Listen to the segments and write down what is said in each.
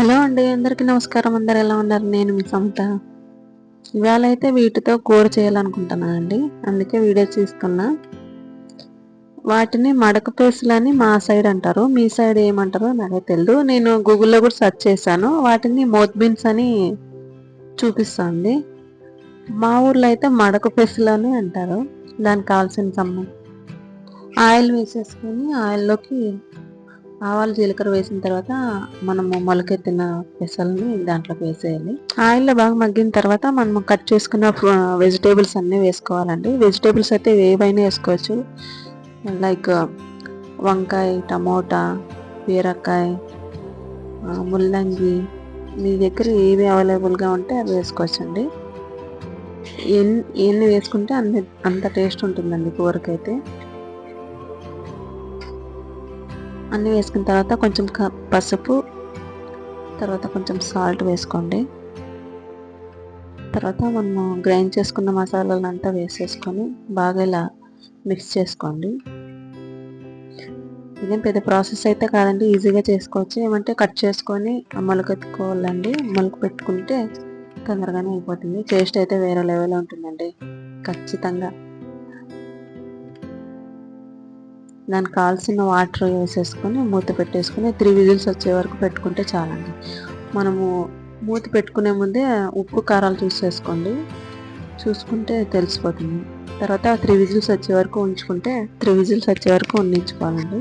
Hello అండి అందరికీ నమస్కారం. అందరు ఎలా ఉన్నారు? నేను మీ సమత ఇవాళ అయితే వీటితో కూర చేయాలనుకుంటున్నాను అండి. అందుకే వీడియో తీసుకున్నా వాటిని మడక పేసులని మా సైడ్ అంటారు. మీ సైడ్ ఏమంటారో నాకే తెలియదు నేను గూగుల్లో కూడా సెర్చ్ చేశాను. వాటిని మోత్బీన్స్ అని చూపిస్తుంది మా ఊర్లో అయితే మడక పెసులని అంటారు. దానికి కావాల్సిన సమ్మ ఆయిల్ వేసేసుకొని ఆయిల్లోకి ఆవాలు జీలకర్ర వేసిన తర్వాత మనము మొలకెత్తిన పెసల్ని దాంట్లోకి వేసేయాలి. ఆయిల్లో బాగా మగ్గిన తర్వాత మనం కట్ చేసుకున్న వెజిటేబుల్స్ అన్నీ వేసుకోవాలండి. వెజిటేబుల్స్ అయితే ఏవైనా వేసుకోవచ్చు. లైక్ వంకాయ టమోటా బీరకాయ ముల్లంగి మీ దగ్గర ఏవి అవైలబుల్గా ఉంటే అవి వేసుకోవచ్చండి. ఎన్ని ఎన్ని వేసుకుంటే అన్ని అంత టేస్ట్ ఉంటుందండి కూరకైతే. అన్నీ వేసుకున్న తర్వాత కొంచెం పసుపు తర్వాత కొంచెం సాల్ట్ వేసుకోండి. తర్వాత మనము గ్రైండ్ చేసుకున్న మసాలాలంతా వేసేసుకొని బాగా ఇలా మిక్స్ చేసుకోండి. ఇదేం పెద్ద ప్రాసెస్ అయితే కాదండి ఈజీగా చేసుకోవచ్చు. ఏమంటే కట్ చేసుకొని మొలకెత్తుకోవాలండి. మొలక పెట్టుకుంటే తొందరగానే అయిపోతుంది. టేస్ట్ అయితే వేరే లెవెల్ ఉంటుందండి. ఖచ్చితంగా. దానికి కావాల్సిన వాటర్ వేసేసుకొని మూత పెట్టేసుకొని త్రీ విజిల్స్ వచ్చే వరకు పెట్టుకుంటే చాలండి. మనము మూత పెట్టుకునే ముందే ఉప్పు కారాలు చూసేసుకోండి. చూసుకుంటే తెలిసిపోతుంది. తర్వాత త్రీ విజిల్స్ వచ్చే వరకు ఉంచుకుంటే త్రీ విజిల్స్ వచ్చే వరకు ఉండించుకోవాలండి.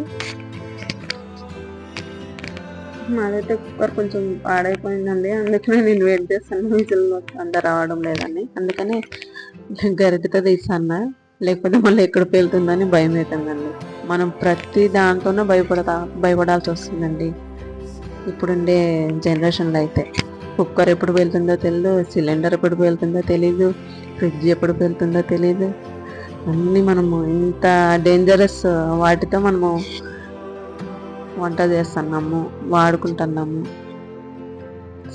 మాదైతే కుక్కర్ కొంచెం పాడైపోయిందండి. అందుకనే నేను వెయిట్ చేస్తాను. విజిల్ అంత రావడం లేదని అందుకని గరిటతో తీసాను లేకపోతే మళ్ళీ ఎక్కడ పేలుతుందని భయం అవుతుందండి మనం ప్రతి దాంట్లోనూ భయపడతా భయపడాల్సి వస్తుందండి. ఇప్పుడుండే జనరేషన్లో అయితే. కుక్కర్ ఎప్పుడు వెళ్తుందో తెలియదు సిలిండర్ ఎప్పుడు వెళ్తుందో తెలీదు ఫ్రిడ్జ్ ఎప్పుడు వెళ్తుందో తెలీదు. అన్నీ మనము ఇంత డేంజరస్ వాటితో మనము వంట చేస్తున్నాము వాడుకుంటున్నాము.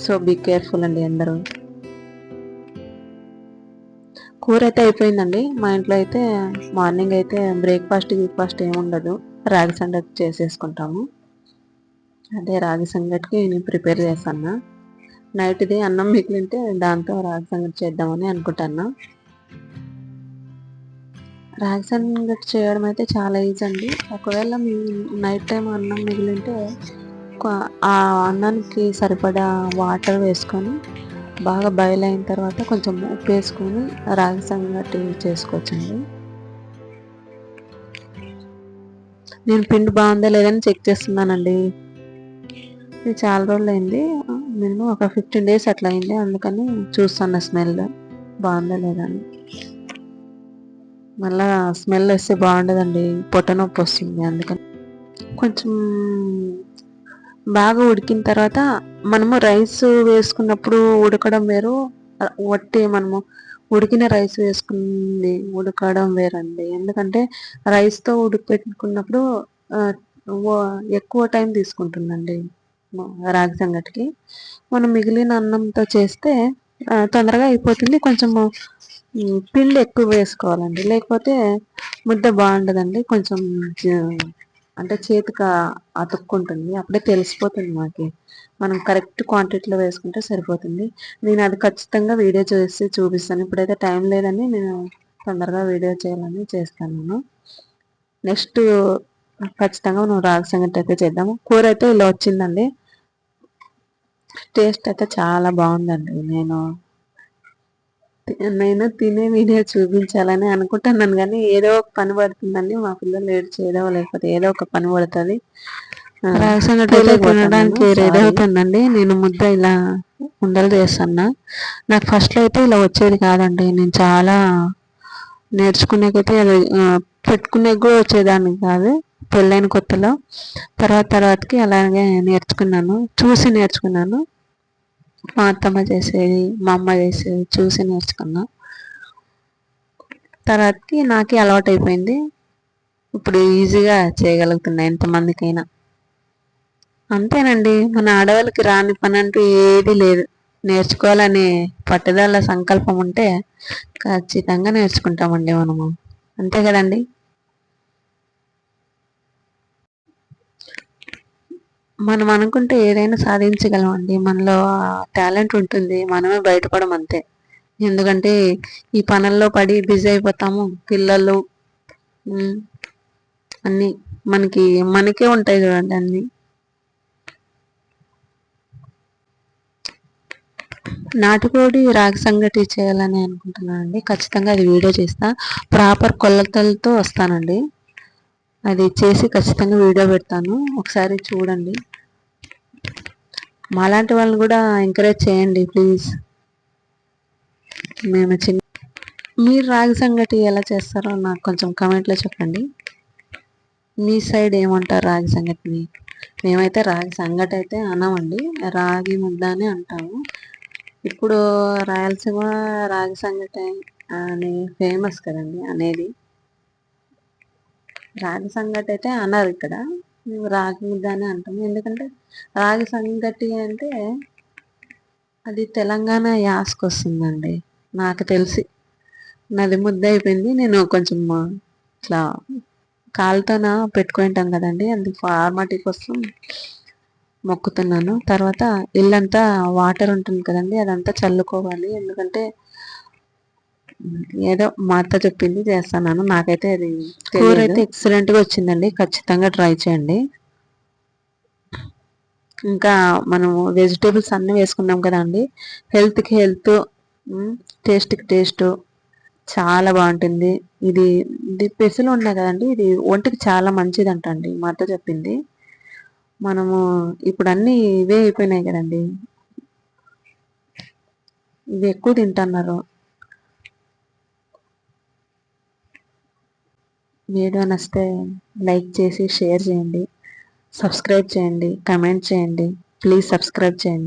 సో బీ కేర్ఫుల్ అండి అందరూ. కూర అయితే అయిపోయిందండి. మా ఇంట్లో అయితే మార్నింగ్ అయితే బ్రేక్ఫాస్ట్ బ్రేక్ఫాస్ట్ ఏమి ఉండదు. రాగి సంగటి చేసేసుకుంటాము. అదే రాగి సంగటికి నేను ప్రిపేర్ చేస్తాను నైట్ది అన్నం మిగిలింటే దాంతో రాగి సంగటి చేద్దామని అనుకుంటాను రాగి సంగటి చేయడం అయితే చాలా ఈజీ అండి. ఒకవేళ మీ నైట్ టైం అన్నం మిగిలింటే ఆ అన్నానికి సరిపడా వాటర్ వేసుకొని బాగా బాయిల్ అయిన తర్వాత కొంచెం ఉప్పు వేసుకొని రాగి సంగటి చేసుకోవచ్చండి. నేను పిండి బాగుందా లేదని చెక్ చేస్తున్నానండి. ఇది చాలా రోజులు అయింది నేను ఒక ఫిఫ్టీన్ డేస్ అట్లా అయింది. అందుకని చూస్తాను స్మెల్ బాగుందా లేదా అని. మళ్ళా స్మెల్ వస్తే బాగుండదండి. పొట్ట నొప్పి వస్తుంది అందుకని. కొంచెం బాగా ఉడికిన తర్వాత మనము రైస్ వేసుకున్నప్పుడు ఉడకడం వేరు. వట్టి మనము ఉడికిన రైస్ వేసుకుంది ఉడకడం వేరండి. ఎందుకంటే రైస్తో ఉడికపెట్టుకున్నప్పుడు ఎక్కువ టైం తీసుకుంటుందండి. రాగి సంగటికి. మనం మిగిలిన అన్నంతో చేస్తే తొందరగా అయిపోతుంది. కొంచెము పిండి ఎక్కువ వేసుకోవాలండి. లేకపోతే ముద్ద బాగుండదండి. కొంచెం అంటే చేతికి అతుక్కుంటుంది అప్పుడే తెలిసిపోతుంది మాకి. మనం కరెక్ట్ క్వాంటిటీలో వేసుకుంటే సరిపోతుంది. నేను అది ఖచ్చితంగా వీడియో చేసి చూపిస్తాను. ఇప్పుడైతే టైం లేదని నేను తొందరగా వీడియో చేయాలని చేస్తాను. నేను నెక్స్ట్ ఖచ్చితంగా మనం రాగి సంగటి అయితే చేద్దాము. కూర అయితే ఇలా వచ్చిందండి. టేస్ట్ అయితే చాలా బాగుందండి. నేను నేను తినే వీడియో చూపించాలని అనుకుంటున్నాను కానీ ఏదో ఒక పని పడుతుందండి మా పిల్లలు ఏడు చేయడం లేకపోతే ఏదో ఒక పని పడుతుంది. తినడానికి రెడీ అవుతుందండి. నేను ముద్ద ఇలా ఉండలు చేస్తున్నా. నాకు ఫస్ట్లో అయితే ఇలా వచ్చేది కాదండి. నేను చాలా నేర్చుకునేకైతే పెట్టుకునే కూడా వచ్చేదాన్ని కాదు. పెళ్ళైన కొత్తలో. తర్వాత తర్వాతకి అలాగే నేర్చుకున్నాను. చూసి నేర్చుకున్నాను. మా అత్తమ్మ చేసేది మా అమ్మ చేసేది చూసి నేర్చుకున్నా. తర్వాతకి నాకే అలవాటు అయిపోయింది ఇప్పుడు ఈజీగా చేయగలుగుతున్నా ఎంతమందికైనా. అంతేనండి మన ఆడవాళ్ళకి రాని పని అంటూ ఏది లేదు. నేర్చుకోవాలనే పట్టుదల సంకల్పం ఉంటే ఖచ్చితంగా నేర్చుకుంటామండి మనము. అంతే కదండి? మనం అనుకుంటే ఏదైనా సాధించగలం అండి మనలో టాలెంట్ ఉంటుంది. మనమే బయటపడం అంతే. ఎందుకంటే ఈ పనుల్లో పడి బిజీ అయిపోతాము. పిల్లలు అన్నీ మనకి మనకే ఉంటాయి చూడండి అన్నీ. నాటుకోడి రాగి సంగటి చేయాలని అనుకుంటున్నాను అండి ఖచ్చితంగా అది వీడియో చేస్తా. ప్రాపర్ కొలతలతో వస్తానండి. అది చేసి ఖచ్చితంగా వీడియో పెడతాను. ఒకసారి చూడండి. మాలాంటి వాళ్ళని కూడా ఎంకరేజ్ చేయండి ప్లీజ్ మేము చిన్న మీరు రాగి సంగటి ఎలా చేస్తారో నాకు కొంచెం కమెంట్లో చెప్పండి. మీ సైడ్ ఏమంటారు రాగి సంగటిని? మేమైతే రాగి సంగటి అయితే అనమండి. రాగి ముద్ద అని అంటాము. ఇప్పుడు రాయలసీమ రాగి సంగటి అని ఫేమస్ కదండి అనేది. రాగి సంగటి అయితే అన్నారు ఇక్కడ. మేము రాగి ముద్ద అని అంటాము. ఎందుకంటే రాగి సంగటి అంటే అది తెలంగాణ యాసకు వస్తుందండి నాకు తెలిసి నది ముద్ద అయిపోయింది. నేను కొంచెం ఇట్లా కాలుతోన పెట్టుకుంటాం కదండి. అది ఫార్మాటీ కోసం మొక్కుతున్నాను. తర్వాత ఇల్లంతా వాటర్ ఉంటుంది కదండి. అదంతా చల్లుకోవాలి. ఎందుకంటే ఏదో మా అత్త చెప్పింది చేస్తున్నాను. నాకైతే అది కూర అయితే ఎక్సలెంట్గా వచ్చిందండి. ఖచ్చితంగా ట్రై చేయండి. ఇంకా మనము వెజిటేబుల్స్ అన్నీ వేసుకున్నాం కదండి హెల్త్కి హెల్త్ టేస్ట్కి టేస్ట్ చాలా బాగుంటుంది. ఇది ఇది పెసలు ఉన్నాయి కదండి ఇది ఒంటికి చాలా మంచిది అంటండి మా అత్త చెప్పింది. మనము ఇప్పుడు అన్నీ ఇవే అయిపోయినాయి కదండి. ఇవి ఎక్కువ తింటున్నారు. వీడియో నచ్చితే లైక్ చేసి షేర్ చేయండి. సబ్స్క్రైబ్ చేయండి. కమెంట్ చేయండి. ప్లీజ్ సబ్స్క్రైబ్ చేయండి.